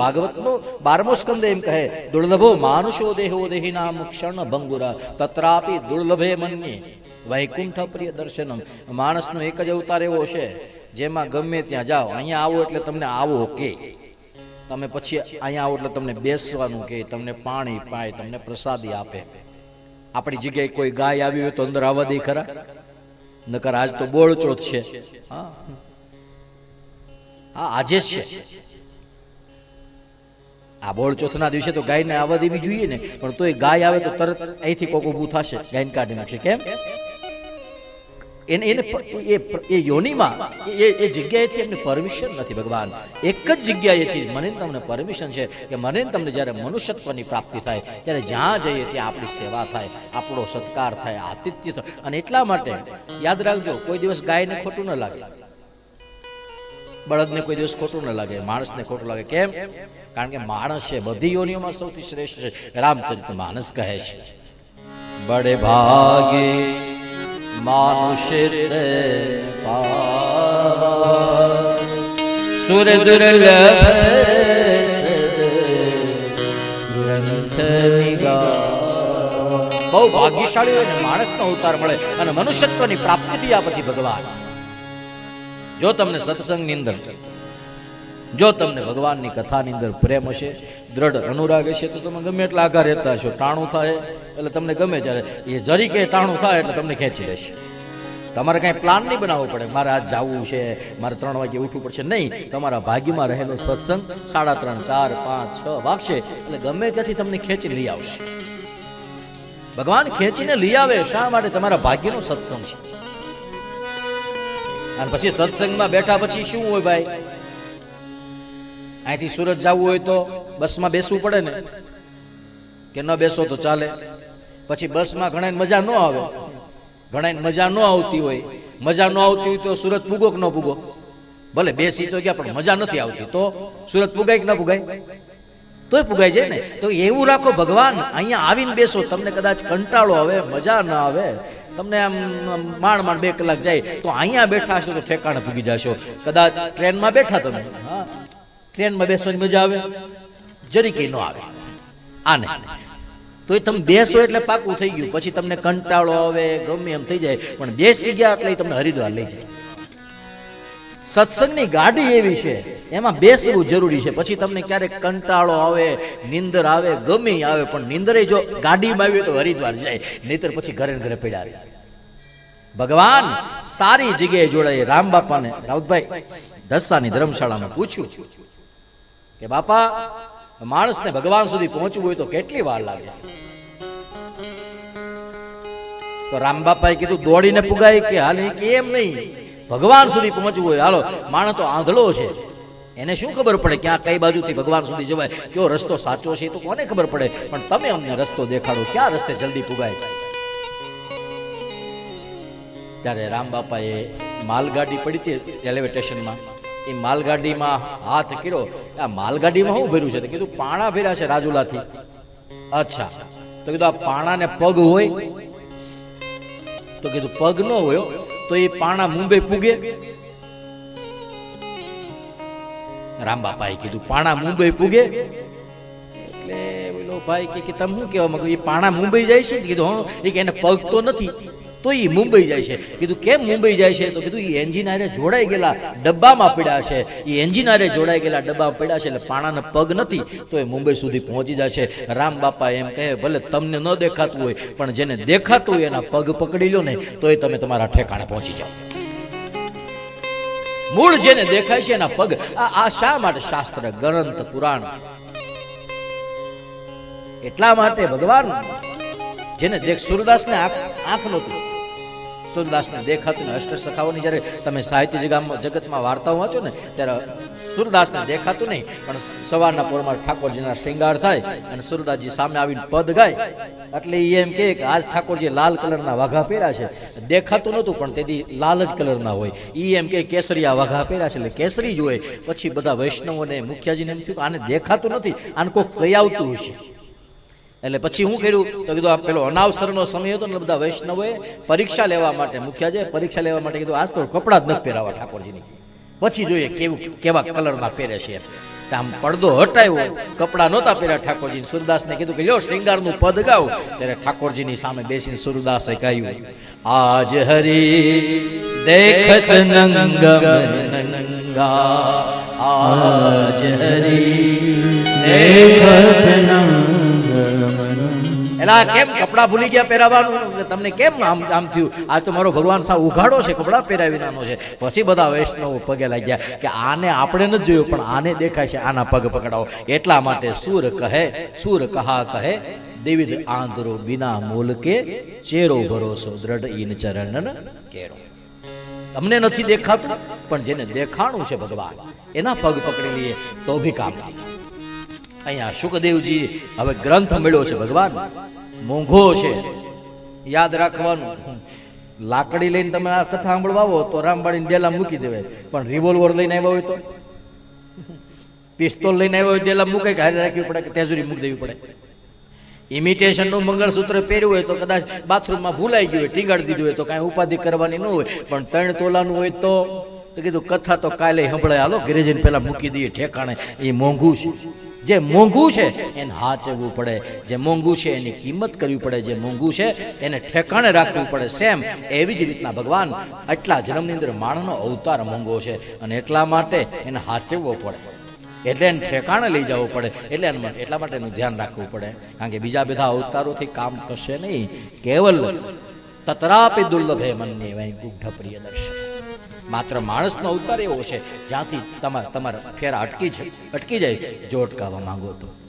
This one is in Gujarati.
ભાગવતનો બારમો સ્કંદ એમ કહે દુર્લભો માનુષો દેહો દેહી નામ ક્ષણ ભંગુરા તત્રાપી દુર્લભે મન્યે વૈકુંઠ પ્રિય દર્શનમ માણસનો એક જ અવતાર એવો છે જેમાં ગમે ત્યાં જાઓ, અહીંયા આવો એટલે તમને આવો કે। તમે પછી અહીંયા આવો એટલે તમને બેસવાનું કે, તમને પાણી પાય, તમને પ્રસાદી આપે। આપણી જગ્યાએ કોઈ ગાય આવી હોય તો અંદર આવવા દે ખરા? નકર આજ તો બોળચોથ છે, હા? આજે છે। આ બોળચોથના દિવસે તો ગાયને આવવા દેવી જોઈએ ને, પણ તોય ગાય આવે તો તરત અહીંથી કોક ઊભું થશે, ગાયને કાઢી નાખશે. કેમ? એને એને એ એ- યોનીમાં, એ એ જગ્યાએથી એમને પરમિશન નથી ભગવાન. એક જ જગ્યાએથી મને તમને પરમિશન છે કે મને તમને જ્યારે મનુષ્યત્વની પ્રાપ્તિ થાય, ત્યારે જ્યાં જઈએ ત્યાં આપણી સેવા થાય, આપણો સત્કાર થાય, આતિથ્ય થાય. અને એટલા માટે યાદ રાખજો, કોઈ દિવસ ગાયને ખોટું ન લાગે. બળદને કોઈ દિવસ ખોટું ન લાગે, માણસને ખોટું લાગે. કેમ? કારણ કે માણસ છે, બધી યોનિઓમાં સૌથી શ્રેષ્ઠ છે. રામચરિત માણસ કહે છે. બડે ભાગે માનુષે. સુર દુર્લભ બહુ ભાગ્યશાળી હોય ને માણસનો અવતાર મળે અને મનુષ્યત્વની પ્રાપ્તિ થયા પછી ભગવાન. જો તમને સત્સંગની અંદર જો તમને ભગવાનની કથાની અંદર પ્રેમ હશે, દ્રઢ અનુરાગ હશે, તો તમે ગમે એટલા આગળ રહેતા હશો. ટાણું થાય એટલે તમને ગમે ત્યારે. એ જરી કે ટાણું થાય એટલે તમને ખેંચી લેશે. તમારે કાંઈ પ્લાન નહીં બનાવવો પડે. મારે આજ જવું છે, મારે ત્રણ વાગે ઉઠવું પડશે. નહીં, તમારા ભાગ્યમાં રહેલો સત્સંગ સાડા ત્રણ, ચાર, પાંચ, છ વાગશે એટલે ગમે ત્યાંથી તમને ખેંચી લઈ આવશે. ભગવાન ખેંચીને લઈ આવે, શા માટે? તમારા ભાગ્યનો સત્સંગ છે. અને પછી સત્સંગમાં બેઠા પછી શું હોય ભાઈ? અહીંથી સુરત જવું હોય તો બસમાં બેસવું પડે ને? કે ન બેસો તો ચાલે. પછી બસમાં ઘણા મજા ન આવે. ઘણા મજા ન આવતી હોય. મજા ન આવતી હોય તો સુરત પૂગો કે ન પૂગો ભલે બેસી તો ગયા, પણ મજા નથી આવતી. તો સુરત પુગાય કે ન પુગાય તોય પુગાય જાય ને. તો એવું રાખો ભગવાન, અહીંયા આવીને બેસો. તમને કદાચ કંટાળો આવે, મજા ન આવે. તમને આમ માંડ માંડ બે કલાક જાય, તો અહીંયા બેઠા હશો તો ઠેકાણે પૂગી જશો. કદાચ ટ્રેનમાં બેઠા તમે. હા. ટ્રેનમાં બેસવાની મજા આવે. જરી કઈ ન આવે. આને. તો એ તમે બેસો એટલે પાકું થઈ ગયું. પછી તમને કંટાળો આવે, ગમે એમ થઈ જાય. પણ બેસી ગયા એટલે તમને હરિદ્વાર લઈ જાય. સત્સંગની ગાડી એવી છે. એમાં બેસવું જરૂરી છે. પછી તમને ક્યારેક કંટાળો આવે, નિંદર આવે, ગમે આવે, પણ નિંદરે જો ગાડીમાં આવી તો હરિદ્વાર જાય, નહીતર પછી ઘરે ઘરે પડ્યા રહે. ભગવાન સારી જગ્યાએ જોડાય. રામ બાપાને, રાઉતભાઈ દસાની ધર્મશાળામાં પૂછ્યું કે, બાપા, માણસને ભગવાન સુધી પહોંચવું હોય તો કેટલી વાર લાગે? તો રામ બાપાએ કીધું, દોડીને પુગાય કે હાલ? એમ નહીં? ભગવાન સુધી પહોંચવું હોય. હાલો, માણસ તો આંધળો છે. એને શું ખબર પડે ક્યાં કઈ બાજુથી ભગવાન સુધી જવાય? કયો રસ્તો સાચો છે તો કોને ખબર પડે? પણ તમે અમને રસ્તો દેખાડો. ક્યાં રસ્તે જલ્દી પુગાય? ત્યારે રામ બાપાએ માલગાડી પડી હતી રેલવે સ્ટેશનમાં એ માલગાડીમાં હાથ કર્યો. આ માલગાડીમાં શું ભર્યું છે? કીધું, પાણા ભર્યા છે રાજુલાથી. અચ્છા. તો કીધું, આ પાણાને પગ હોય? તો કીધું, પગ ન હોય તો એ પાણા મુંબઈ પૂગે. રામ બાપાએ કીધું, પાણા મુંબઈ પૂગે. એટલે બોલો ભાઈ કે તમે શું કહેવા માંગો? એ પાણા મુંબઈ જાય છે? કીધું એ કે, એને પગ તો નથી. તો એ મુંબઈ જાય છે. કીધું, કેમ મુંબઈ જાય છે? તો કીધું એ એન્જિન હારે જોડાઈ ગયેલા ડબ્બામાં પડ્યા છે. એ એન્જિન હારે જોડાઈ ગયેલા ડબ્બામાં પડ્યા છે એટલે પાણાને પગ નથી. તો એ મુંબઈ સુધી પહોંચી જાય છે રામ બાપા એમ કહે, ભલે તમને ન દેખાતું હોય, પણ જેને દેખાતું હોય એના પગ પકડી લો ને તો એ તમે તમારા ઠેકાણે પહોંચી જાઓ. મૂળ જેને દેખાય છે એના પગ. આ શા માટે શાસ્ત્ર, ગ્રંથ, પુરાણ? એટલા માટે ભગવાન, જેને દેખ સુરદાસને આંખ નહોતી. સુરદાસને દેખાતું અષ્ટ સખાઓની જ્યારે તમે સાહિત્ય જગામાં જગતમાં વાર્તાઓ વાંચો ને, ત્યારે સુરદાસને દેખાતું નહીં, પણ સવારના પોરમાં ઠાકોરજીના શ્રૃંગાર થાય અને સુરદાસજી સામે આવીને પદ ગાય. એટલે એ એમ કે આજ ઠાકોરજી લાલ કલરના વાઘા પહેર્યા છે. દેખાતું નહોતું, પણ તેથી લાલ જ કલરના હોય. એ એમ કે કેસરીયા વાઘા પહેર્યા છે, એટલે કેસરી જ હોય. પછી બધા વૈષ્ણવોને મુખ્યાજીને એમ થયું આને દેખાતું નથી, આને કોઈ કઈ આવતું હશે. એટલે પછી હું કર્યું? તો કીધું, આ પેલો અનાવસરનો સમય હતો ને બધા વૈષ્ણવોએ પરીક્ષા લેવા માટે મૂક્યા છે. પરીક્ષા લેવા માટે કીધું, આજ તો કપડાં જ નથી પહેરાવા ઠાકોરજીની. પછી જોઈએ કેવું, કેવા કલરમાં પહેરે છે. આમ પડદો હટાવ્યો, કપડા નહોતા પહેર્યા ઠાકોરજી સુરદાસને કીધું કે, લ્યો શ્રૃંગારનું પદ ગાવ ત્યારે ઠાકોરજીની સામે બેસીને સુરદાસે ગાયું આજ હરી દેખત નંગમ નંગા. આજ હરી દેખત એલા કેમ કપડા ભૂલી ગયા પહેરાવાનું? તમને કેમ આમ આમ થયું? આ તો મારો ભગવાન સાવ ઉઘાડો છે, કપડા પહેરાવી નાનો છે. પછી બધા વૈષ્ણવ પગે લાગ્યા કે આને આપણે નથી જોયું, પણ આને દેખાય છે, આના પગ પકડાવો. એટલા માટે સુર કહે, સુર કહા કહે, દેવિદ આંધરો બિના મૂલ કે ચેરો ભરોસો દ્રઢ ઈન ચરણ કેરો તમને નથી દેખાતું, પણ જેને દેખાણું છે ભગવાન, એના પગ પકડી લઈએ તો ભી કામ થાય. અહીંયા સુખદેવજી હવે ગ્રંથ મળ્યો છે ભગવાન. મોંઘો છે. યાદ રાખવાનું. લાકડી લઈને તમે આ કથા સાંભળવા આવો તો રામબાળીને ડેલા મૂકી દેવાય. પણ રિવોલ્વર લઈને આવ્યો હોય તો? પિસ્તોલ લઈને આવ્યો હોય ડેલા મૂકે કે હારે રાખવી પડે કે તેજુરી મૂકી દેવી પડે? ઇમિટેશનનું મંગળસૂત્ર પહેર્યું હોય તો કદાચ બાથરૂમમાં ભૂલાઈ ગયું હોય, ટીંગાડી દીધું હોય તો કાંઈ ઉપાધિ કરવાની ન હોય. પણ ત્રણ તોલાનું હોય તો? કીધું, કથા તો કાલે સંભળાય. હાલો, ઘરે પહેલાં મૂકી દઈએ ઠેકાણે. એ મોંઘું છે. જે મોંઘું છે એને હાચવવું પડે. જે મોંઘું છે એની કિંમત કરવી પડે. જે મોંઘું છે એને ઠેકાણે રાખવું પડે. સેમ એવી જ રીતના ભગવાન આટલા જન્મની અંદર માણસનો અવતાર મોંઘો છે અને એટલા માટે એને હાચવવો પડે. એટલે એને ઠેકાણે લઈ જવું પડે. એટલે એટલા માટે એનું ધ્યાન રાખવું પડે. કારણ કે બીજા બધા અવતારોથી કામ કરશે નહીં. કેવલ તતરાપી દુર્લભે મનની વૈકુંઠ પ્રિય દર્શન. માત્ર માણસનો અવતાર એવો છે જ્યાંથી તમારા તમારા ફેરા અટકી છે, અટકી જાય. જો અટકાવવા માંગો તો.